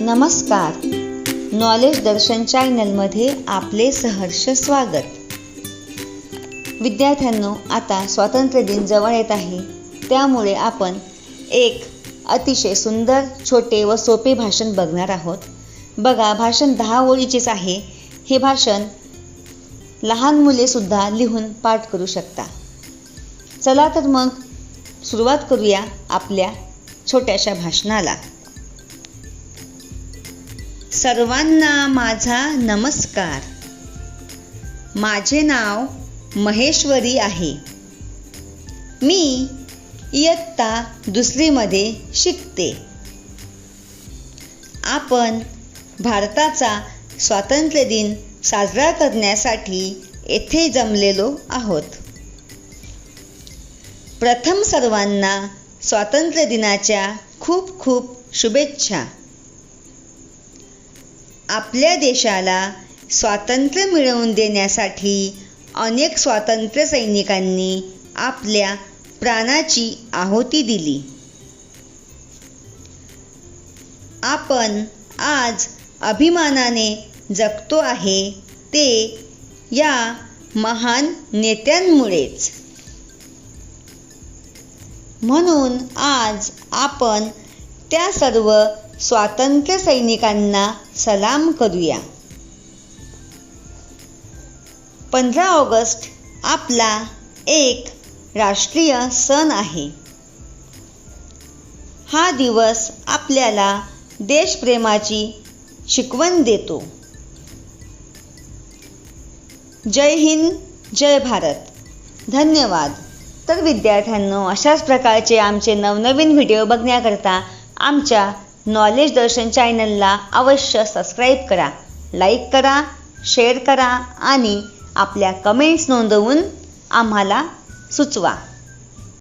नमस्कार. नॉलेज दर्शन चॅनलमध्ये आपले सहर्ष स्वागत. विद्यार्थ्यांनो आता स्वातंत्र्य दिन जवळ येत आहे. त्यामुळे आपण एक अतिशय सुंदर छोटे व सोपे भाषण बघणार आहोत. बघा भाषण दहा ओळीचेच आहे. हे भाषण लहान मुलेसुद्धा लिहून पाठ करू शकता. चला तर मग सुरुवात करूया आपल्या छोट्याशा भाषणाला. सर्वांना माझा नमस्कार. माझे नाव महेश्वरी आहे. मी इयत्ता दुसरीमध्ये शिकते. आपण भारताचा स्वातंत्र्य दिन साजरा करण्यासाठी येथे जमलेलो आहोत. प्रथम सर्वांना स्वातंत्र्य दिनाच्या खूप खूप शुभेच्छा. आपल्या देशाला स्वातंत्र्य मिळवून देण्यासाठी अनेक स्वातंत्र्य सैनिकांनी आपल्या प्राणाची आहुती दिली. आपण आज अभिमानाने जगतो आहे ते या महान नेत्यांमुळेच. म्हणून आज आपण त्या सर्व स्वातंत्र्य सैनिकांना सलाम करूया. पंधरा ऑगस्ट आपला एक राष्ट्रीय सण आहे. हा दिवस आपल्याला देशप्रेमाची शिकवण देतो. जय हिंद जय भारत. धन्यवाद. तर विद्यार्थ्यांनो अशाच प्रकारचे आमचे नवनवीन व्हिडिओ बघण्याकरता आमच्या नॉलेज दर्शन चॅनलला अवश्य सबस्क्राईब करा लाईक करा शेअर करा आणि आपल्या कमेंट्स नोंदवून आम्हाला सुचवा.